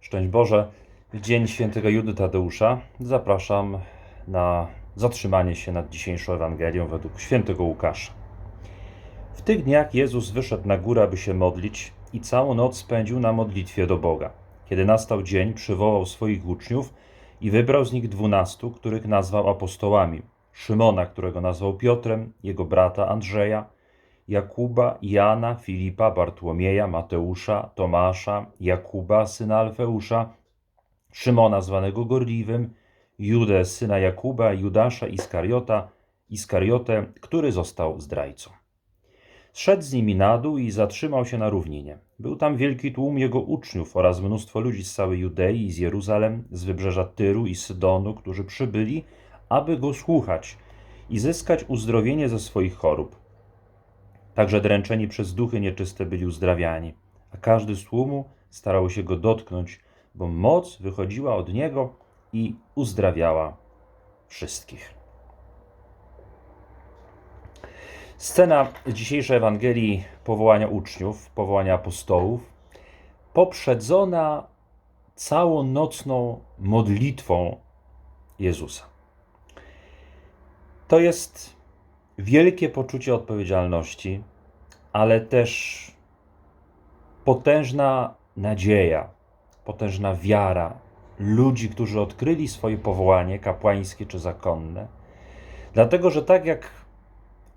Szczęść Boże, w dzień świętego Judy Tadeusza zapraszam na zatrzymanie się nad dzisiejszą Ewangelią według świętego Łukasza. W tych dniach Jezus wyszedł na górę, aby się modlić i całą noc spędził na modlitwie do Boga. Kiedy nastał dzień, przywołał swoich uczniów i wybrał z nich dwunastu, których nazwał apostołami. Szymona, którego nazwał Piotrem, jego brata Andrzeja, Jakuba, Jana, Filipa, Bartłomieja, Mateusza, Tomasza, Jakuba, syna Alfeusza, Szymona zwanego Gorliwym, Judę, syna Jakuba, Judasza Iskariota, Iskariotę, który został zdrajcą. Zszedł z nimi na dół i zatrzymał się na równinie. Był tam wielki tłum jego uczniów oraz mnóstwo ludzi z całej Judei i z Jeruzalem, z wybrzeża Tyru i Sydonu, którzy przybyli, aby go słuchać i zyskać uzdrowienie ze swoich chorób. Także dręczeni przez duchy nieczyste byli uzdrawiani, a każdy z tłumu starał się go dotknąć, bo moc wychodziła od niego i uzdrawiała wszystkich. Scena dzisiejszej Ewangelii powołania uczniów, powołania apostołów, poprzedzona całą nocną modlitwą Jezusa. To jest wielkie poczucie odpowiedzialności, ale też potężna nadzieja, potężna wiara ludzi, którzy odkryli swoje powołanie kapłańskie czy zakonne. Dlatego, że tak jak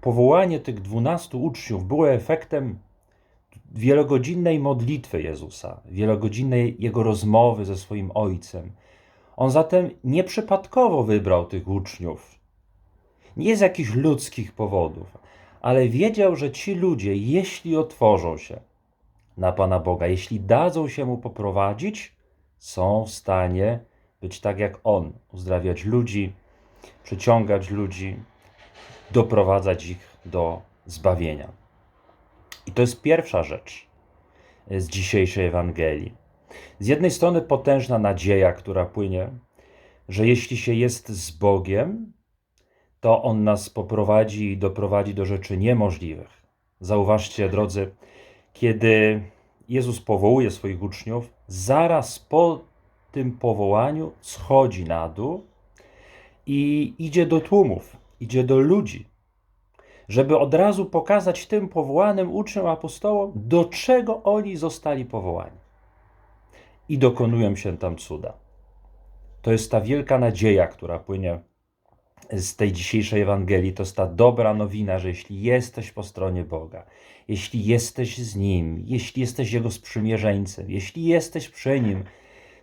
powołanie tych dwunastu uczniów było efektem wielogodzinnej modlitwy Jezusa, wielogodzinnej jego rozmowy ze swoim ojcem, on zatem nieprzypadkowo wybrał tych uczniów. Nie z jakichś ludzkich powodów, ale wiedział, że ci ludzie, jeśli otworzą się na Pana Boga, jeśli dadzą się mu poprowadzić, są w stanie być tak jak on, uzdrawiać ludzi, przyciągać ludzi, doprowadzać ich do zbawienia. I to jest pierwsza rzecz z dzisiejszej Ewangelii. Z jednej strony potężna nadzieja, która płynie, że jeśli się jest z Bogiem, to On nas poprowadzi i doprowadzi do rzeczy niemożliwych. Zauważcie, drodzy, kiedy Jezus powołuje swoich uczniów, zaraz po tym powołaniu schodzi na dół i idzie do tłumów, idzie do ludzi, żeby od razu pokazać tym powołanym uczniom apostołom, do czego oni zostali powołani. I dokonują się tam cuda. To jest ta wielka nadzieja, która płynie z tej dzisiejszej Ewangelii. To jest ta dobra nowina, że jeśli jesteś po stronie Boga, jeśli jesteś z Nim, jeśli jesteś Jego sprzymierzeńcem, jeśli jesteś przy Nim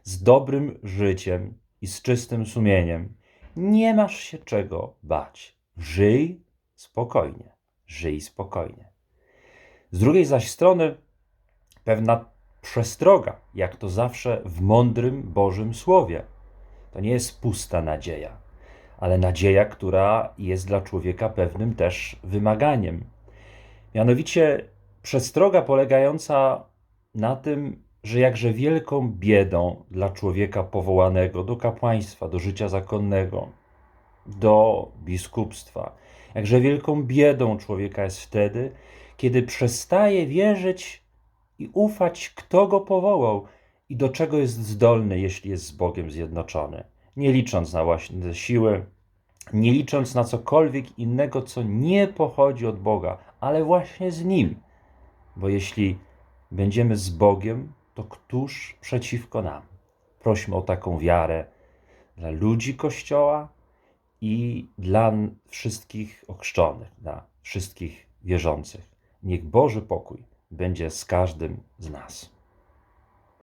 z dobrym życiem i z czystym sumieniem, nie masz się czego bać. Żyj spokojnie, żyj spokojnie. Z drugiej zaś strony pewna przestroga, jak to zawsze w mądrym Bożym Słowie. To nie jest pusta nadzieja, ale nadzieja, która jest dla człowieka pewnym też wymaganiem. Mianowicie przestroga polegająca na tym, że jakże wielką biedą dla człowieka powołanego do kapłaństwa, do życia zakonnego, do biskupstwa, jakże wielką biedą człowieka jest wtedy, kiedy przestaje wierzyć i ufać, kto go powołał i do czego jest zdolny, jeśli jest z Bogiem zjednoczony. Nie licząc na właśnie siły, nie licząc na cokolwiek innego, co nie pochodzi od Boga, ale właśnie z Nim. Bo jeśli będziemy z Bogiem, to któż przeciwko nam? Prośmy o taką wiarę dla ludzi Kościoła i dla wszystkich ochrzczonych, dla wszystkich wierzących. Niech Boży pokój będzie z każdym z nas.